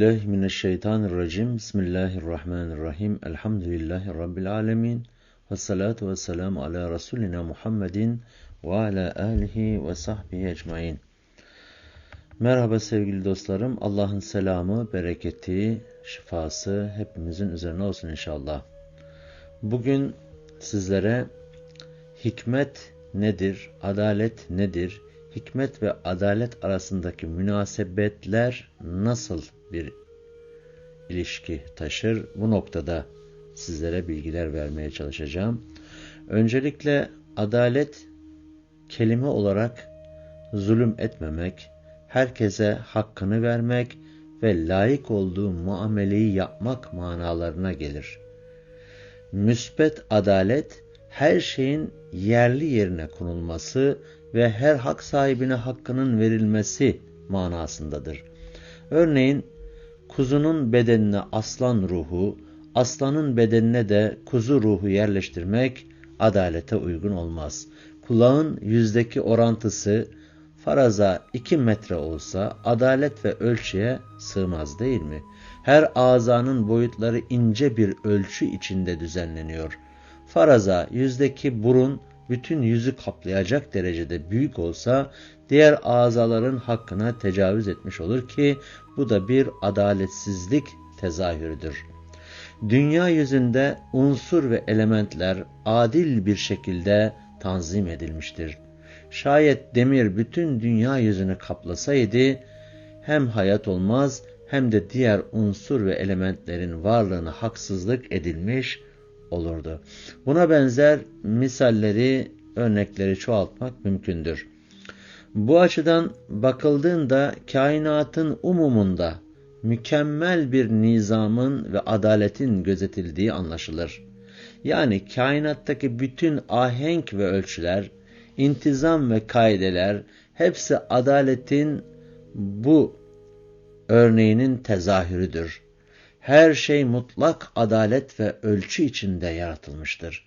billahi mineşşeytanirracim. Bismillahirrahmanirrahim. Elhamdülillahi Rabbil alemin. Ve salatu ve selamu ala Resulina Muhammedin ve ala alihi ve sahbihi ecmain. Merhaba sevgili dostlarım. Allah'ın selamı, bereketi, şifası hepimizin üzerine olsun inşallah. Bugün sizlere hikmet nedir, adalet nedir, hikmet ve adalet arasındaki münasebetler nasıl bir ilişki taşır? Bu noktada sizlere bilgiler vermeye çalışacağım. Öncelikle adalet kelime olarak zulüm etmemek, herkese hakkını vermek ve layık olduğu muameleyi yapmak manalarına gelir. Müsbet adalet, her şeyin yerli yerine konulması ve her hak sahibine hakkının verilmesi manasındadır. Örneğin kuzunun bedenine aslan ruhu, aslanın bedenine de kuzu ruhu yerleştirmek adalete uygun olmaz. Kulağın yüzdeki orantısı faraza iki metre olsa adalet ve ölçüye sığmaz değil mi? Her azanın boyutları ince bir ölçü içinde düzenleniyor. Faraza yüzdeki burun bütün yüzü kaplayacak derecede büyük olsa diğer azaların hakkına tecavüz etmiş olur ki bu da bir adaletsizlik tezahürüdür. Dünya yüzünde unsur ve elementler adil bir şekilde tanzim edilmiştir. Şayet demir bütün dünya yüzünü kaplasaydı hem hayat olmaz hem de diğer unsur ve elementlerin varlığına haksızlık edilmiş olurdu. Buna benzer misalleri, örnekleri çoğaltmak mümkündür. Bu açıdan bakıldığında kainatın umumunda mükemmel bir nizamın ve adaletin gözetildiği anlaşılır. Yani kainattaki bütün ahenk ve ölçüler, intizam ve kaideler hepsi adaletin bu örneğinin tezahürüdür. Her şey mutlak adalet ve ölçü içinde yaratılmıştır.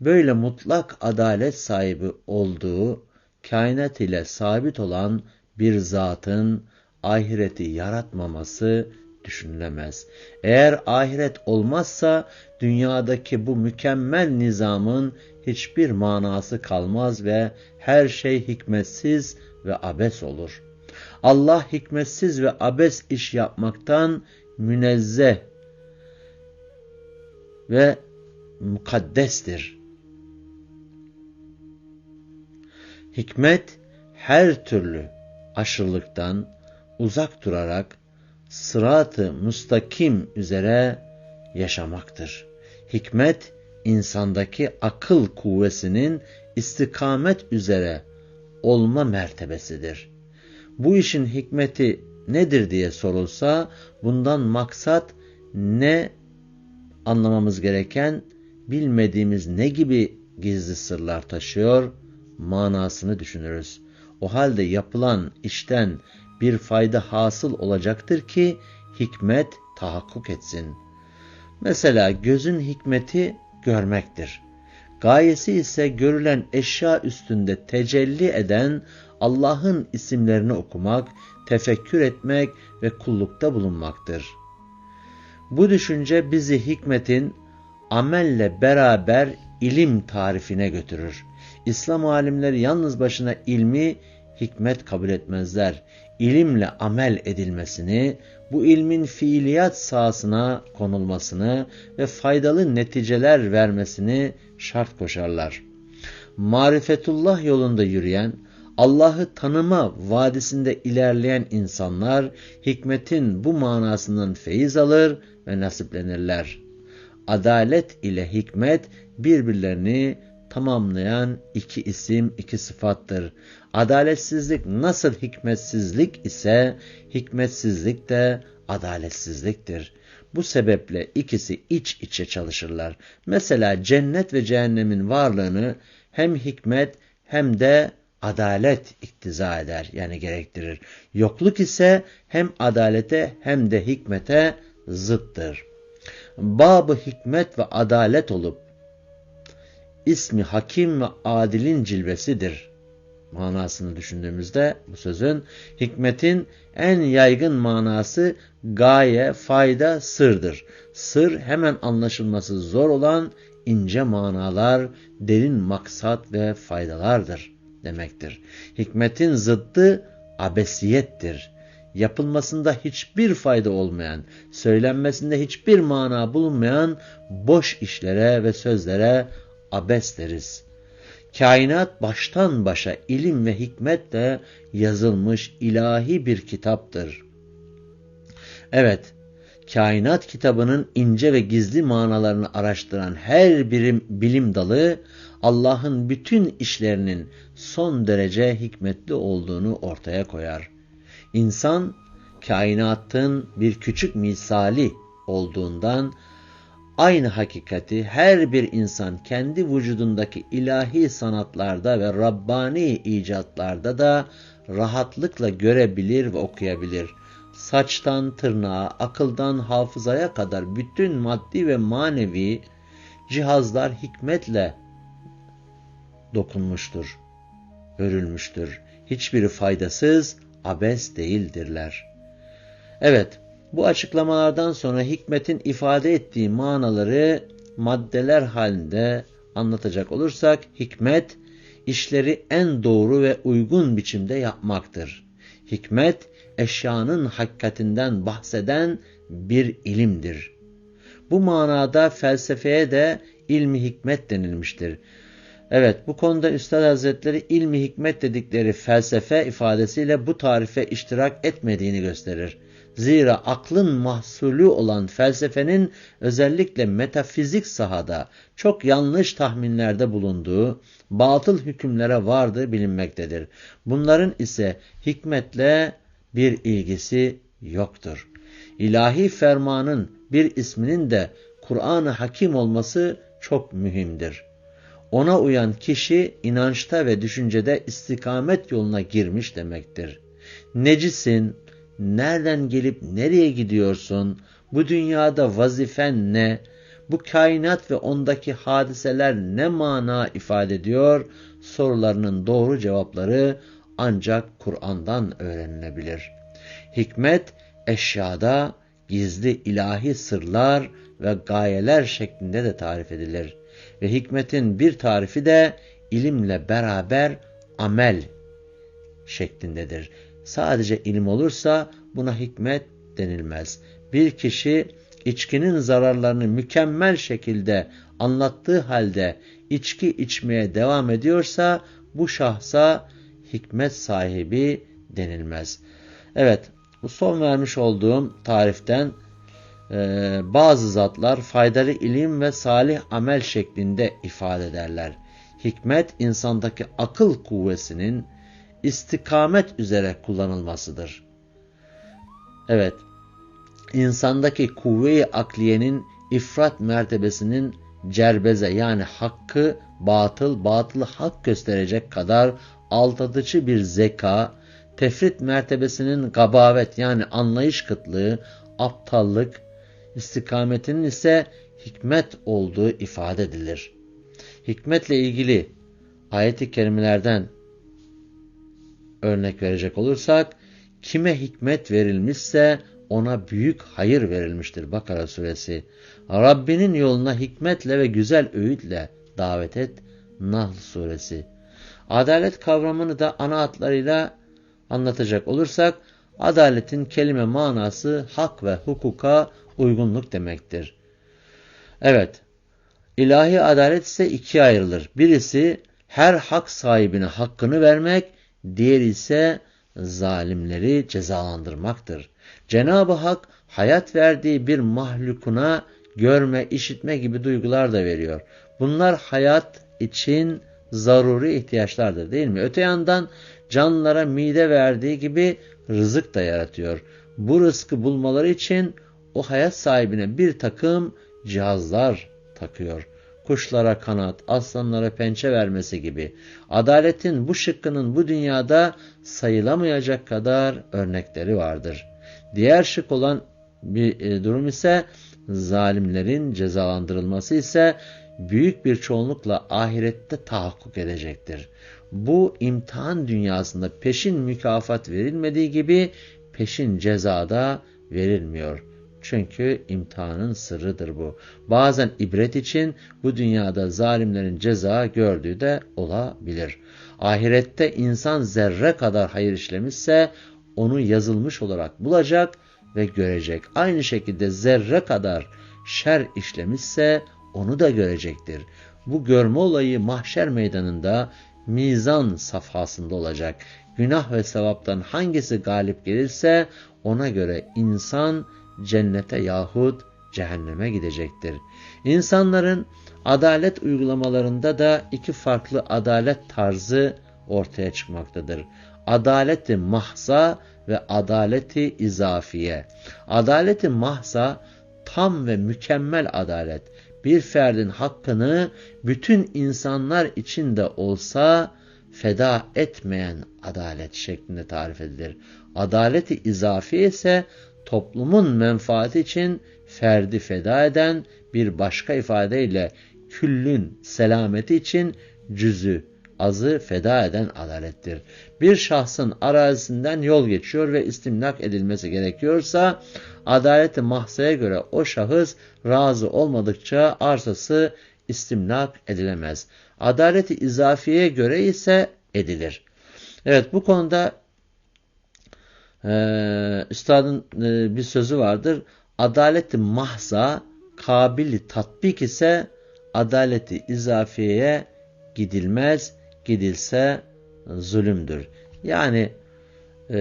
Böyle mutlak adalet sahibi olduğu kainat ile sabit olan bir zatın ahireti yaratmaması düşünülemez. Eğer ahiret olmazsa dünyadaki bu mükemmel nizamın hiçbir manası kalmaz ve her şey hikmetsiz ve abes olur. Allah hikmetsiz ve abes iş yapmaktan münezzeh ve mukaddestir. Hikmet her türlü aşırılıktan uzak durarak sırat-ı müstakim üzere yaşamaktır. Hikmet insandaki akıl kuvvesinin istikamet üzere olma mertebesidir. Bu işin hikmeti nedir diye sorulsa bundan maksat ne anlamamız gereken bilmediğimiz ne gibi gizli sırlar taşıyor manasını düşünürüz. O halde yapılan işten bir fayda hasıl olacaktır ki hikmet tahakkuk etsin. Mesela gözün hikmeti görmektir. Gayesi ise görülen eşya üstünde tecelli eden Allah'ın isimlerini okumak, tefekkür etmek ve kullukta bulunmaktır. Bu düşünce bizi hikmetin amelle beraber ilim tarifine götürür. İslam alimleri yalnız başına ilmi hikmet kabul etmezler. İlimle amel edilmesini, bu ilmin fiiliyat sahasına konulmasını ve faydalı neticeler vermesini şart koşarlar. Marifetullah yolunda yürüyen, Allah'ı tanıma vadisinde ilerleyen insanlar hikmetin bu manasından feyiz alır ve nasiplenirler. Adalet ile hikmet birbirlerini tamamlayan iki isim, iki sıfattır. Adaletsizlik nasıl hikmetsizlik ise hikmetsizlik de adaletsizliktir. Bu sebeple ikisi iç içe çalışırlar. Mesela cennet ve cehennemin varlığını hem hikmet hem de adalet iktiza eder yani gerektirir. Yokluk ise hem adalete hem de hikmete zıttır. Babı hikmet ve adalet olup ismi hakim ve adilin cilvesidir. manasını düşündüğümüzde bu sözün hikmetin en yaygın manası gaye, fayda, sırdır. Sır hemen anlaşılması zor olan ince manalar, derin maksat ve faydalardır demektir. Hikmetin zıddı abesiyettir. Yapılmasında hiçbir fayda olmayan, söylenmesinde hiçbir mana bulunmayan boş işlere ve sözlere abes deriz. Kainat baştan başa ilim ve hikmetle yazılmış ilahi bir kitaptır. Evet, kainat kitabının ince ve gizli manalarını araştıran her birim bilim dalı Allah'ın bütün işlerinin son derece hikmetli olduğunu ortaya koyar. İnsan kainatın bir küçük misali olduğundan aynı hakikati her bir insan kendi vücudundaki ilahi sanatlarda ve Rabbani icatlarda da rahatlıkla görebilir ve okuyabilir. Saçtan tırnağa, akıldan hafızaya kadar bütün maddi ve manevi cihazlar hikmetle dokunmuştur, örülmüştür. Hiçbiri faydasız, abes değildirler. Evet, bu açıklamalardan sonra hikmetin ifade ettiği manaları maddeler halinde anlatacak olursak, hikmet, işleri en doğru ve uygun biçimde yapmaktır. Hikmet, eşyanın hakikatinden bahseden bir ilimdir. Bu manada felsefeye de ilmi hikmet denilmiştir. Evet bu konuda Üstad Hazretleri ilmi hikmet dedikleri felsefe ifadesiyle bu tarife iştirak etmediğini gösterir. Zira aklın mahsulü olan felsefenin özellikle metafizik sahada çok yanlış tahminlerde bulunduğu, batıl hükümlere vardığı bilinmektedir. Bunların ise hikmetle bir ilgisi yoktur. İlahi fermanın bir isminin de Kur'an-ı Hakim olması çok mühimdir. Ona uyan kişi inançta ve düşüncede istikamet yoluna girmiş demektir. Necisin, nereden gelip nereye gidiyorsun, bu dünyada vazifen ne, bu kainat ve ondaki hadiseler ne mana ifade ediyor, sorularının doğru cevapları ancak Kur'an'dan öğrenilebilir. Hikmet, eşyada gizli ilahi sırlar ve gayeler şeklinde de tarif edilir. Ve hikmetin bir tarifi de ilimle beraber amel şeklindedir. Sadece ilim olursa buna hikmet denilmez. Bir kişi içkinin zararlarını mükemmel şekilde anlattığı halde içki içmeye devam ediyorsa bu şahsa hikmet sahibi denilmez. Evet bu son vermiş olduğum tariften bazı zatlar faydalı ilim ve salih amel şeklinde ifade ederler. Hikmet insandaki akıl kuvvesinin istikamet üzere kullanılmasıdır. Evet, insandaki kuvve-i akliyenin ifrat mertebesinin cerbeze yani hakkı batıl, batılı hak gösterecek kadar aldatıcı bir zeka, tefrit mertebesinin gabavet yani anlayış kıtlığı, aptallık, istikametinin ise hikmet olduğu ifade edilir. Hikmetle ilgili ayet-i kerimelerden örnek verecek olursak, kime hikmet verilmişse ona büyük hayır verilmiştir. Bakara suresi. Rabbinin yoluna hikmetle ve güzel öğütle davet et. Nahl suresi. Adalet kavramını da ana hatlarıyla anlatacak olursak, adaletin kelime manası hak ve hukuka uygunluk demektir. Evet, ilahi adalet ise ikiye ayrılır. Birisi her hak sahibine hakkını vermek, diğeri ise zalimleri cezalandırmaktır. Cenab-ı Hak hayat verdiği bir mahlukuna görme, işitme gibi duygular da veriyor. Bunlar hayat için zaruri ihtiyaçlardır değil mi? Öte yandan canlılara mide verdiği gibi rızık da yaratıyor. Bu rızkı bulmaları için o hayat sahibine bir takım cihazlar takıyor. Kuşlara kanat, aslanlara pençe vermesi gibi. Adaletin bu şıkkının bu dünyada sayılamayacak kadar örnekleri vardır. Diğer şık olan bir e, durum ise zalimlerin cezalandırılması ise büyük bir çoğunlukla ahirette tahakkuk edecektir. Bu imtihan dünyasında peşin mükafat verilmediği gibi peşin cezada verilmiyor. Çünkü imtihanın sırrıdır bu. Bazen ibret için bu dünyada zalimlerin ceza gördüğü de olabilir. Ahirette insan zerre kadar hayır işlemişse onu yazılmış olarak bulacak ve görecek. Aynı şekilde zerre kadar şer işlemişse onu da görecektir. Bu görme olayı mahşer meydanında mizan safhasında olacak. Günah ve sevaptan hangisi galip gelirse ona göre insan cennete yahut cehenneme gidecektir. İnsanların adalet uygulamalarında da iki farklı adalet tarzı ortaya çıkmaktadır. Adaleti mahza ve adaleti izafiye. Adaleti mahza tam ve mükemmel adalet. Bir ferdin hakkını bütün insanlar için de olsa feda etmeyen adalet şeklinde tarif edilir. Adaleti izafiye ise toplumun menfaati için ferdi feda eden bir başka ifadeyle küllün selameti için cüzü azı feda eden adalettir. Bir şahsın arazisinden yol geçiyor ve istimlak edilmesi gerekiyorsa adaleti mahsaya göre o şahıs razı olmadıkça arsası istimlak edilemez. Adaleti izafiyeye göre ise edilir. Evet bu konuda e, üstadın e, bir sözü vardır. Adaleti mahza kabili tatbik ise adaleti izafiyeye gidilmez, gidilse zulümdür. Yani e,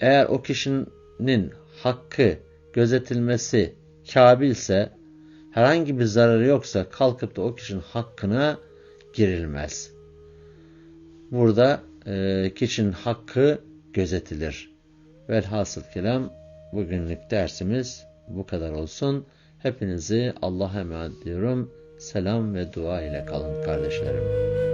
eğer o kişinin hakkı gözetilmesi kabilse herhangi bir zararı yoksa kalkıp da o kişinin hakkına girilmez. Burada e, kişinin hakkı gözetilir. Velhasıl kelam bugünlük dersimiz bu kadar olsun. Hepinizi Allah'a emanet ediyorum. Selam ve dua ile kalın kardeşlerim.